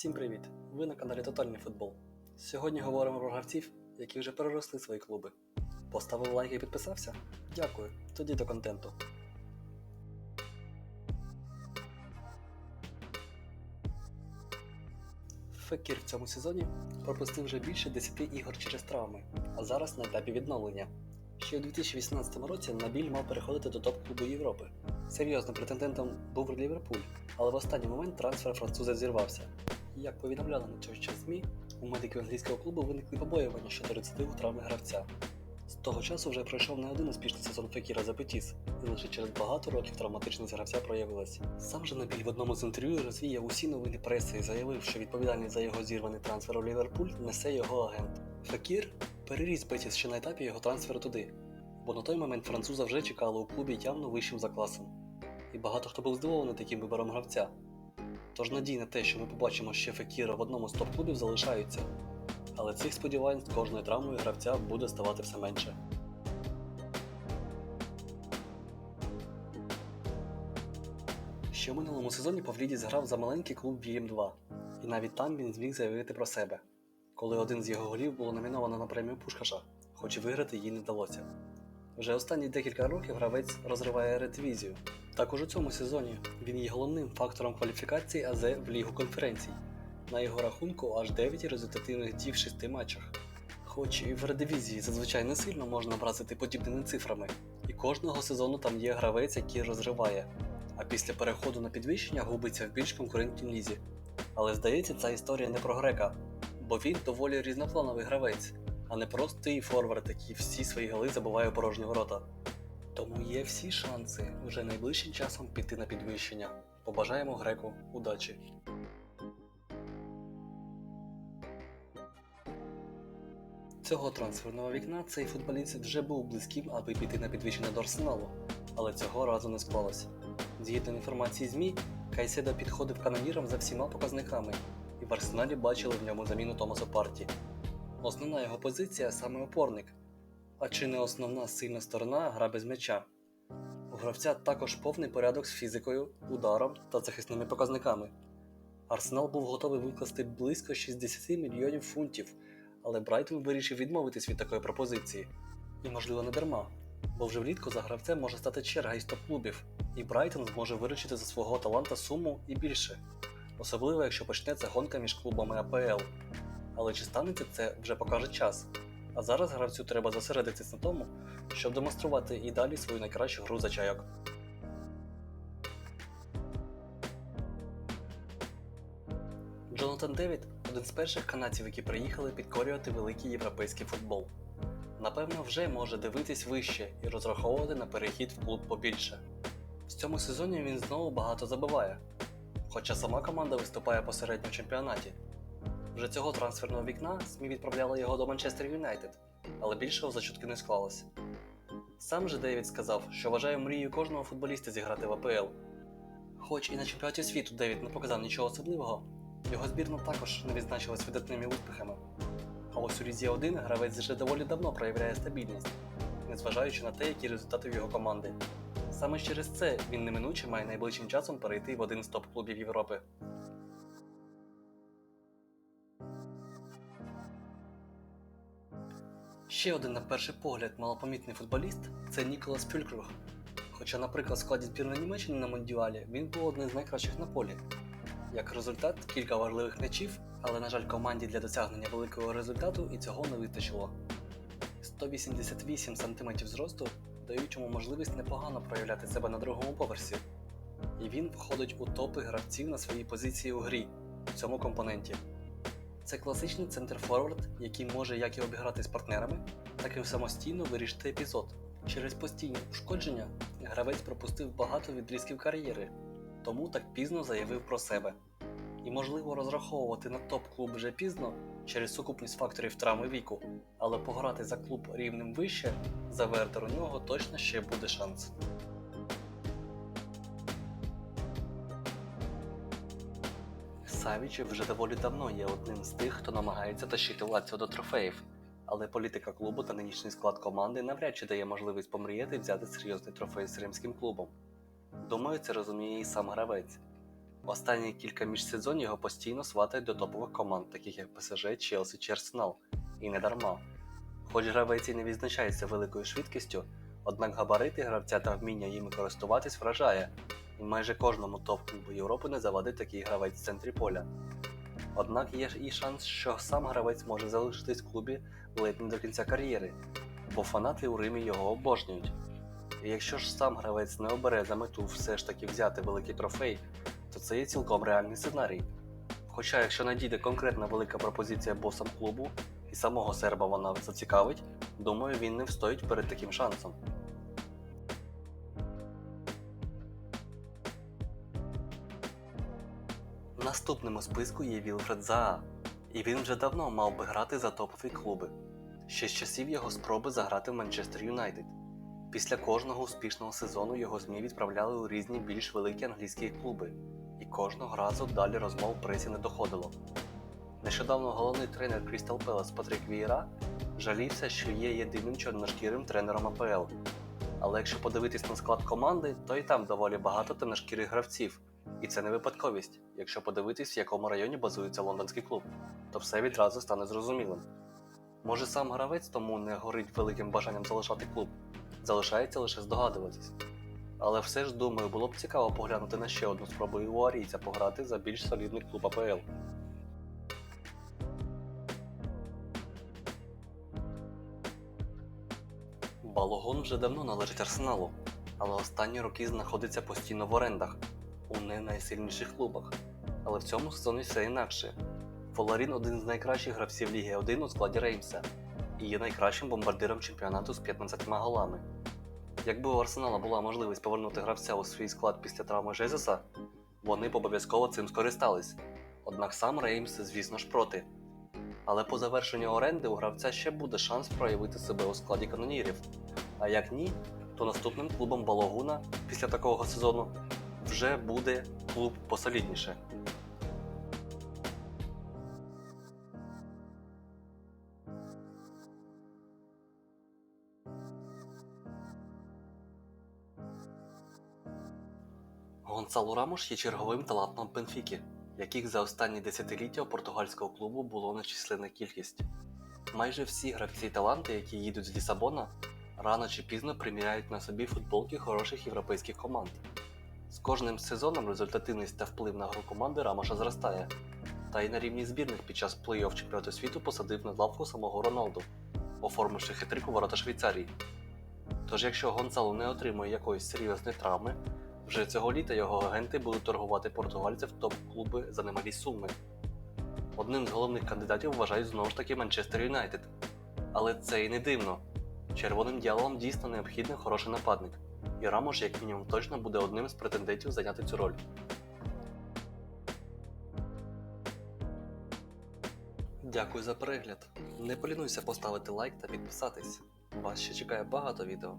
Всім привіт! Ви на каналі Тотальний футбол. Сьогодні говоримо про гравців, які вже переросли свої клуби. Поставив лайк і підписався? Дякую. Тоді до контенту. Фекір в цьому сезоні пропустив вже більше 10 ігор через травми, а зараз на етапі відновлення. Ще у 2018 році Набіль мав переходити до топ-клубу Європи. Серйозним претендентом був Ліверпуль, але в останній момент трансфер француза зірвався. Як повідомляли на той час ЗМІ, у медиків англійського клубу виникли побоювання щодо рецидиву травми гравця. З того часу вже пройшов не один успішний сезон Фекіра за Петіс, і лише через багато років травматичність гравця проявилась. Сам же Набіль в одному з інтерв'ю розвіяв усі новини преси і заявив, що відповідальність за його зірваний трансфер у Ліверпуль несе його агент. Фекір переріс Петіс ще на етапі його трансферу туди, бо на той момент француза вже чекали у клубі явно вищим за класом. І багато хто був здивований таким вибором гравця. Тож надій на те, що ми побачимо ще Фекіра в одному з топ-клубів залишаються. Але цих сподівань з кожною травмою гравця буде ставати все менше. Ще в минулому сезоні Павлідіс грав за маленький клуб Вільям 2, і навіть там він зміг заявити про себе, коли один з його голів було номіновано на премію Пушкаша, хоч і виграти їй не вдалося. Вже останні декілька років гравець розриває ретвізію. Також у цьому сезоні він є головним фактором кваліфікації АЗ в Лігу конференцій. На його рахунку аж 9 результативних дій в 6 матчах. Хоч і в редивізії зазвичай не сильно можна вразити подібними цифрами, і кожного сезону там є гравець, який розриває, а після переходу на підвищення губиться в більш конкурентній лізі. Але здається, ця історія не про грека, бо він доволі різноплановий гравець, а не простий форвард, який всі свої голи забуває у порожні ворота. Тому є всі шанси вже найближчим часом піти на підвищення. Побажаємо греку удачі! Цього трансферного вікна цей футболіст вже був близьким, аби піти на підвищення до арсеналу, але цього разу не склалося. Згідно інформації ЗМІ, Кайседо підходив канонірам за всіма показниками, і в арсеналі бачили в ньому заміну Томаса Парті. Основна його позиція саме опорник, а чи не основна сильна сторона гра без м'яча. У гравця також повний порядок з фізикою, ударом та захисними показниками. Арсенал був готовий викласти близько 60 мільйонів фунтів, але Брайтон вирішив відмовитись від такої пропозиції. І, можливо, не дарма, бо вже влітку за гравцем може стати черга із топ-клубів, і Брайтон зможе виручити за свого таланта суму і більше, особливо якщо почнеться гонка між клубами АПЛ. Але чи станеться це вже покаже час. А зараз гравцю треба зосередитись на тому, щоб демонструвати і далі свою найкращу гру за чайок. Джонатан Девід один з перших канадців, які приїхали підкорювати великий європейський футбол. Напевно, вже може дивитись вище і розраховувати на перехід в клуб побільше. В цьому сезоні він знову багато забиває, хоча сама команда виступає посередньо в чемпіонаті. Вже цього трансферного вікна СМІ відправляли його до Манчестер Юнайтед, але більшого за чутки не склалося. Сам же Девід сказав, що вважає мрією кожного футболіста зіграти в АПЛ. Хоч і на чемпіонаті світу Девід не показав нічого особливого, його збірна також не відзначилась видатними успіхами. А ось у Лізі 1 гравець вже доволі давно проявляє стабільність, незважаючи на те, які результати в його команди. Саме через це він неминуче має найближчим часом перейти в один з топ-клубів Європи. Ще один, на перший погляд, малопомітний футболіст це Ніколас Фюлькруг. Хоча, наприклад, в складі збірної Німеччини на Мондіалі він був одним з найкращих на полі. Як результат, кілька важливих м'ячів, але, на жаль, команді для досягнення великого результату і цього не вистачило. 188 см зросту дають йому можливість непогано проявляти себе на другому поверсі. І він входить у топи гравців на своїй позиції у грі в цьому компоненті. Це класичний центр-форвард, який може як і обіграти з партнерами, так і самостійно вирішити епізод. Через постійні ушкодження гравець пропустив багато відрізків кар'єри, тому так пізно заявив про себе. І можливо розраховувати на топ-клуб вже пізно через сукупність факторів травми віку, але пограти за клуб рівнем вище за Вердер у нього точно ще буде шанс. Савіч вже доволі давно є одним з тих, хто намагається тащити Лаціо до трофеїв, але політика клубу та нинішній склад команди навряд чи дає можливість помріяти взяти серйозний трофей з римським клубом. Думаю, це розуміє і сам гравець. Останні кілька міжсезонів його постійно сватають до топових команд, таких як ПСЖ, Челсі чи Арсенал. І не дарма. Хоч гравець і не відзначається великою швидкістю, однак габарити гравця та вміння їм користуватись вражає, і майже кожному топ-клубу Європи не завадить такий гравець в центрі поля. Однак є ж і шанс, що сам гравець може залишитись в клубі ледь не до кінця кар'єри, бо фанати у Римі його обожнюють. І якщо ж сам гравець не обере за мету все ж таки взяти великий трофей, то це є цілком реальний сценарій. Хоча, якщо надійде конкретна велика пропозиція босам клубу, і самого серба вона зацікавить, думаю, він не встоїть перед таким шансом. Наступним у списку є Вілфред Заа, і він вже давно мав би грати за топові клуби. Ще з часів його спроби заграти в Манчестер Юнайтед. Після кожного успішного сезону його ЗМІ відправляли у різні більш великі англійські клуби, і кожного разу далі розмов пресі не доходило. Нещодавно головний тренер Крістал Пелес Патрік Вієра жалівся, що є єдиним чорношкірим тренером АПЛ. Але якщо подивитись на склад команди, то і там доволі багато темношкірих гравців. І це не випадковість, якщо подивитись, в якому районі базується лондонський клуб, то все відразу стане зрозумілим. Може сам гравець тому не горить великим бажанням залишати клуб, залишається лише здогадуватись. Але все ж думаю, було б цікаво поглянути на ще одну спробу івуарійця пограти за більш солідний клуб АПЛ. Балогон вже давно належить Арсеналу, але останні роки знаходиться постійно в орендах у не найсильніших клубах. Але в цьому сезоні все інакше. Фоларін один з найкращих гравців Ліги 1 у складі Реймса і є найкращим бомбардиром чемпіонату з 15 голами. Якби у Арсенала була можливість повернути гравця у свій склад після травми Жезуса, вони б обов'язково цим скористались. Однак сам Реймс, звісно ж, проти. Але по завершенню оренди у гравця ще буде шанс проявити себе у складі канонірів. А як ні, то наступним клубом Балогуна після такого сезону вже буде клуб посолідніше. Гонсало Рамош є черговим талантом Бенфіки, яких за останні десятиліття у португальського клубу було нечисленна кількість. Майже всі гравці таланти, які їдуть з Лісабона, рано чи пізно приміряють на собі футболки хороших європейських команд. З кожним сезоном результативність та вплив на гру команди Рамоша зростає, та й на рівні збірних під час плей-офф чемпіонату світу посадив на лавку самого Роналду, оформивши хитрик у ворота Швейцарії. Тож, якщо Гонсало не отримує якоїсь серйозної травми, вже цього літа його агенти будуть торгувати португальців топ-клуби за немалі суми. Одним з головних кандидатів вважають знову ж таки Манчестер Юнайтед. Але це і не дивно. Червоним діалом дійсно необхідний хороший нападник, і Рамош, як мінімум, точно буде одним з претендентів зайняти цю роль. Дякую за перегляд. Не полінуйся поставити лайк та підписатись. Вас ще чекає багато відео.